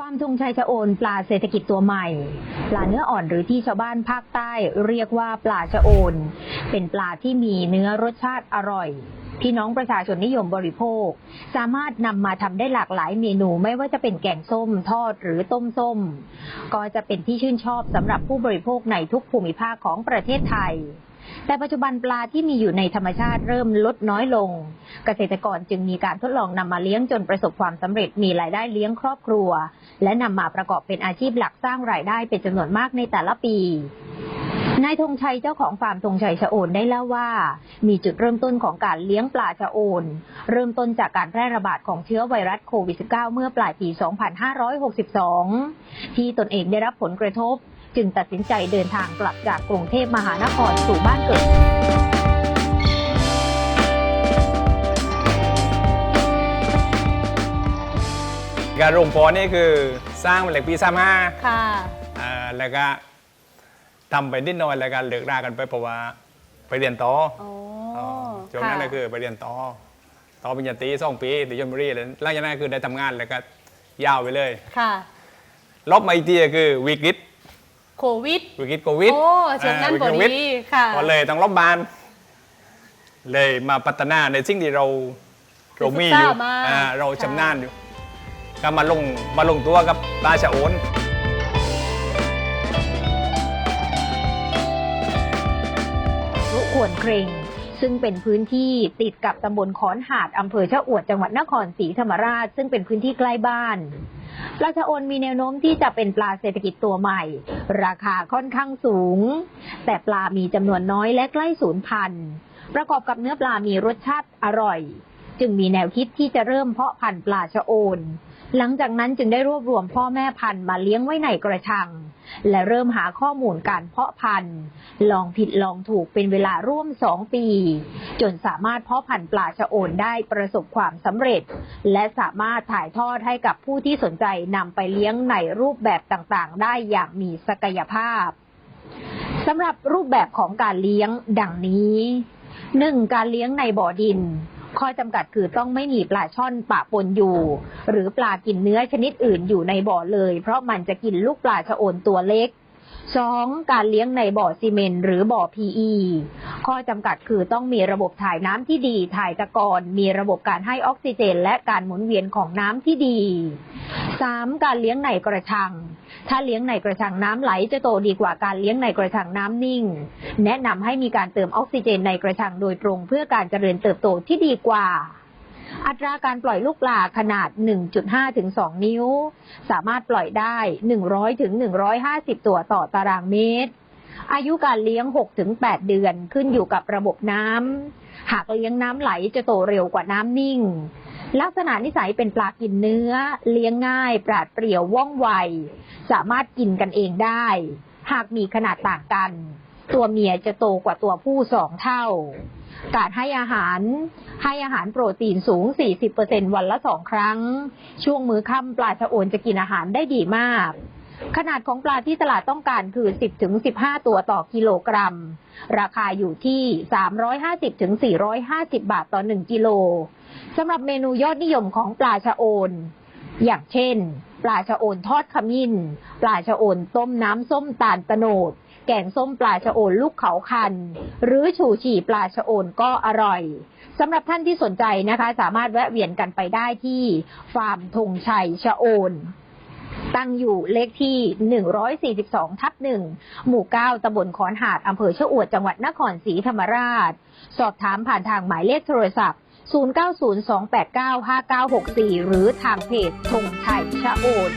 ฟามธงชัยชะโอนปลาเศรษฐกิจตัวใหม่ ปลาเนื้ออ่อนหรือที่ชาวบ้านภาคใต้เรียกว่าปลาชะโอน เป็นปลาที่มีเนื้อรสชาติอร่อยพี่น้องประชาชนนิยมบริโภค สามารถนำมาทำได้หลากหลายเมนูไม่ว่าจะเป็นแกงส้มทอดหรือต้มส้ม ก็จะเป็นที่ชื่นชอบสำหรับผู้บริโภคในทุกภูมิภาคของประเทศไทย แต่ปัจจุบันปลาที่มีอยู่ในธรรมชาติเริ่มลดน้อยลง เกษตรกรจึงมีการทดลองนำมาเลี้ยงจนประสบความสำเร็จมีรายได้เลี้ยงครอบครัว และนำมาประกอบเป็นอาชีพหลักสร้างรายได้เป็นจำนวนมากในแต่ละปีนายธงชัยเจ้าของฟาร์มธงชัยชะโอนได้เล่าว่า มีจุดเริ่มต้นของการเลี้ยงปลาชะโอน เริ่มต้นจากการแพร่ระบาดของเชื้อไวรัสโควิด -19 เมื่อปลายปี 2562 ที่ตนเองได้รับผลกระทบ จึงตัดสินใจเดินทางกลับจากกรุงเทพมหานครสู่บ้านเกิดการโรงปอนี่คือสร้างมาจากปีสามห้าค่ะแล้วก็ทำไปนิดหน่อยแล้วก็เลิกรากันไปเพราะว่าไปเรียนต่อโอ้อ๋อช่วงนั้นก็คือไปเรียนต่อต่อปริญญาตรีสองปีที่ชลบุรีแล้วหลังจากนั้นคือได้ทำงานแล้วก็ยาวไปเลยค่ะ ลบมาอีกทีก็คือวิกฤต โควิดวิกฤตโควิดโอ้ช่วงนั้นอ่าพอวิกฤตโควิดีค่ะก็เลยต้องลบบาน เลยมาพัฒนาในสิ่งที่เราเรามีอยู่ศึกษามาอ่าเราค่ะชำนาญอยู่ ก็มาลงมาลงตัวกับปลาชะโอนรุขวนเครง ซึ่งเป็นพื้นที่ติดกับตำบลขอนหาดอำเภอชะอวดจังหวัดนครศรีธรรมราช ซึ่งเป็นพื้นที่ใกล้บ้านปลาชะโอนมีแนวโน้มที่จะเป็นปลาเศรษฐกิจตัวใหม่ ราคาค่อนข้างสูง แต่ปลามีจำนวนน้อยและใกล้สูญพันธุ์ ประกอบกับเนื้อปลามีรสชาติอร่อย จึงมีแนวคิดที่จะเริ่มเพาะพันธุ์ปลาชะโอน หลังจากนั้นจึงได้รวบรวมพ่อแม่พันธุ์มาเลี้ยงไว้ในกระชัง และเริ่มหาข้อมูลการเพาะพันธุ์ ลองผิดลองถูกเป็นเวลาร่วมสองปี จนสามารถเพาะพันธุ์ปลาชะโอนได้ประสบความสำเร็จ และสามารถถ่ายทอดให้กับผู้ที่สนใจนำไปเลี้ยงในรูปแบบต่างๆ ได้อย่างมีศักยภาพสำหรับรูปแบบของการเลี้ยงดังนี้หนึ่งการเลี้ยงในบ่อดิน ข้อจำกัดคือต้องไม่มีปลาช่อนปะปนอยู่ หรือปลากินเนื้อชนิดอื่นอยู่ในบ่อเลย เพราะมันจะกินลูกปลาชะโอนตัวเล็ก สองการเลี้ยงในบ่อซีเมนต์หรือบ่อ PE ข้อจำกัดคือต้องมีระบบถ่ายน้ำที่ดี ถ่ายตะกอนมีระบบการให้ออกซิเจน และการหมุนเวียนของน้ำที่ดีสามการเลี้ยงในกระชัง ถ้าเลี้ยงในกระชังน้ำไหลจะโตดีกว่าการเลี้ยงในกระชังน้ำนิ่ง แนะนำให้มีการเติมออกซิเจนในกระชังโดยตรงเพื่อการเจริญเติบโตที่ดีกว่า อัตราการปล่อยลูกปลาขนาด 1.5 ถึง 2 นิ้ว สามารถปล่อยได้ 100 ถึง 150 ตัวต่อตารางเมตร อายุการเลี้ยง 6-8 เดือนขึ้นอยู่กับระบบน้ำ หากเลี้ยงน้ำไหลจะโตเร็วกว่าน้ำนิ่ง ลักษณะนิสัยเป็นปลากินเนื้อ เลี้ยงง่าย ปราดเปรียวว่องไว สามารถกินกันเองได้ หากมีขนาดต่างกัน ตัวเมียจะโตกว่าตัวผู้สองเท่า การให้อาหารให้อาหารโปรตีนสูง 40%วันละสองครั้ง ช่วงมือค่ำปลาชะโอนจะกินอาหารได้ดีมาก ขนาดของปลาที่ตลาดต้องการคือ 10-15 ตัวต่อกิโลกรัม ราคาอยู่ที่ 350-450 บาทต่อ 1 กิโลสำหรับเมนูยอดนิยมของปลาชะโอน อย่างเช่น ปลาชะโอนทอดขมิ้น ปลาชะโอนต้มน้ำส้มตาลตโนด แกงส้มปลาชะโอนลูกเขาคัน หรือฉูฉี่ปลาชะโอนก็อร่อยสำหรับท่านที่สนใจนะคะ สามารถแวะเวียนกันไปได้ที่ฟาร์มธงชัยชะโอนตั้งอยู่เลขที่ 142 ทับ 1 หมู่ 9 ตำบลขอนหาด อำเภอชะอวด จังหวัดนครศรีธรรมราช สอบถามผ่านทางหมายเลขโทรศัพท์ 0902895964 หรือทางเพจธงชัยชะโอน